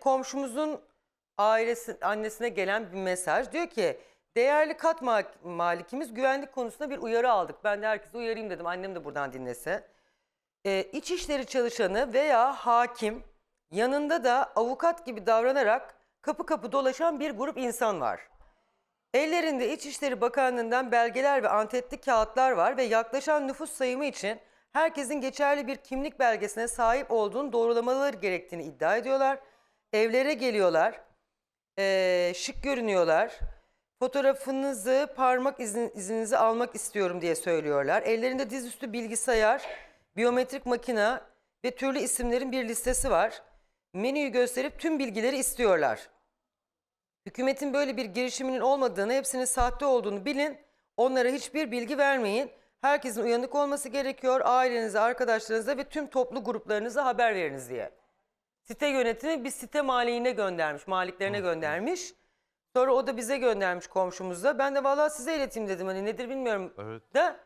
komşumuzun ailesi annesine gelen bir mesaj. Diyor ki değerli kat ma- malikimiz güvenlik konusunda bir uyarı aldık. Ben de herkese uyarayım dedim. Annem de buradan dinlese. Ee, İçişleri çalışanı veya hakim yanında da avukat gibi davranarak kapı kapı dolaşan bir grup insan var. Ellerinde İçişleri Bakanlığı'ndan belgeler ve antetli kağıtlar var ve yaklaşan nüfus sayımı için herkesin geçerli bir kimlik belgesine sahip olduğunu doğrulamaları gerektiğini iddia ediyorlar. Evlere geliyorlar, eee, şık görünüyorlar. Fotoğrafınızı, parmak izin- izinizi almak istiyorum diye söylüyorlar. Ellerinde dizüstü bilgisayar, biyometrik makine ve türlü isimlerin bir listesi var. Menüyü gösterip tüm bilgileri istiyorlar. Hükümetin böyle bir girişiminin olmadığını, hepsinin sahte olduğunu bilin. Onlara hiçbir bilgi vermeyin. Herkesin uyanık olması gerekiyor. Ailenize, arkadaşlarınıza ve tüm toplu gruplarınıza haber veriniz diye. Site yönetimi bir site maliğine göndermiş, maliklerine göndermiş. Sonra o da bize göndermiş komşumuza. Ben de vallahi size ileteyim dedim. Hani nedir bilmiyorum Evet. da.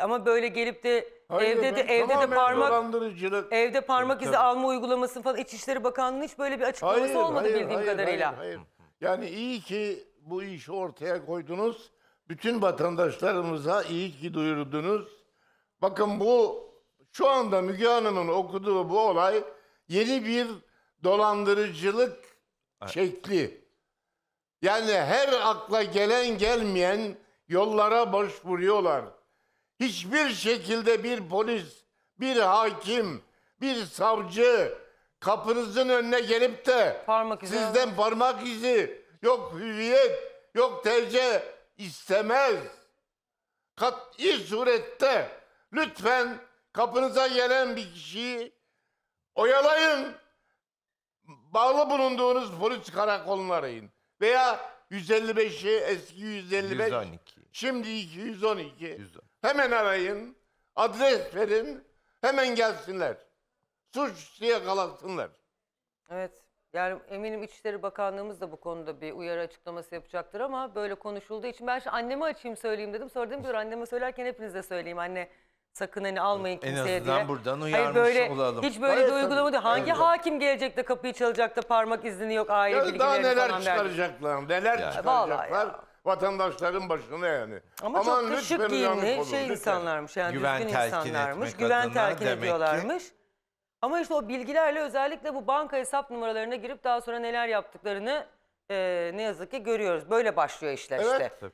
Ama böyle gelip de Hayır evde de efendim, evde de tamamen parmak dolandırıcılık. evde parmak izi Tabii. alma uygulaması falan İçişleri Bakanlığı'nın hiç böyle bir açıklaması olmadı bildiğim kadarıyla. Hayır, hayır. Yani iyi ki bu işi ortaya koydunuz. Bütün vatandaşlarımıza iyi ki duyurdunuz. Bakın bu şu anda Müge Hanım'ın okuduğu bu olay yeni bir dolandırıcılık şekli. Yani her akla gelen gelmeyen yollara başvuruyorlar. Hiçbir şekilde bir polis, bir hakim, bir savcı kapınızın önüne gelip de Parmak izi sizden parmak izi, yok hüviyet, yok TC istemez. Kat'i surette lütfen kapınıza gelen bir kişiyi oyalayın. Bağlı bulunduğunuz polis karakolunu arayın. Veya 155'i eski 155, 112. şimdi 212. 112. Hemen arayın, adres verin, hemen gelsinler. Suç diye yakalasınlar. Evet. Yani eminim İçişleri Bakanlığımız da bu konuda bir uyarı açıklaması yapacaktır ama böyle konuşulduğu için ben şu anneme açayım söyleyeyim dedim. Sonra dedim ki "Dur, anneme söylerken hepinize söyleyeyim. Anne sakın hani almayın En kimseye azından diye. buradan Hayır uyarmış böyle olalım. hiç böyle Hayır, bir uygulama tabii. değil. Hangi Evet. hakim gelecek de kapıyı çalacak da parmak izni yok aile Ya daha bilgilerini neler falan verdi. çıkaracaklar, neler. Vallahi çıkaracaklar ya. vatandaşların başına yani. Ama Aman çok da şık lütfen uyanık giyimli olun, şey lütfen. insanlarmış yani Güven düzgün telkin insanlarmış. etmek Güven adına telkin demek ki- ediyorlarmış. Ama işte o bilgilerle özellikle bu banka hesap numaralarına girip daha sonra neler yaptıklarını e, ne yazık ki görüyoruz. Böyle başlıyor işler Evet. işte.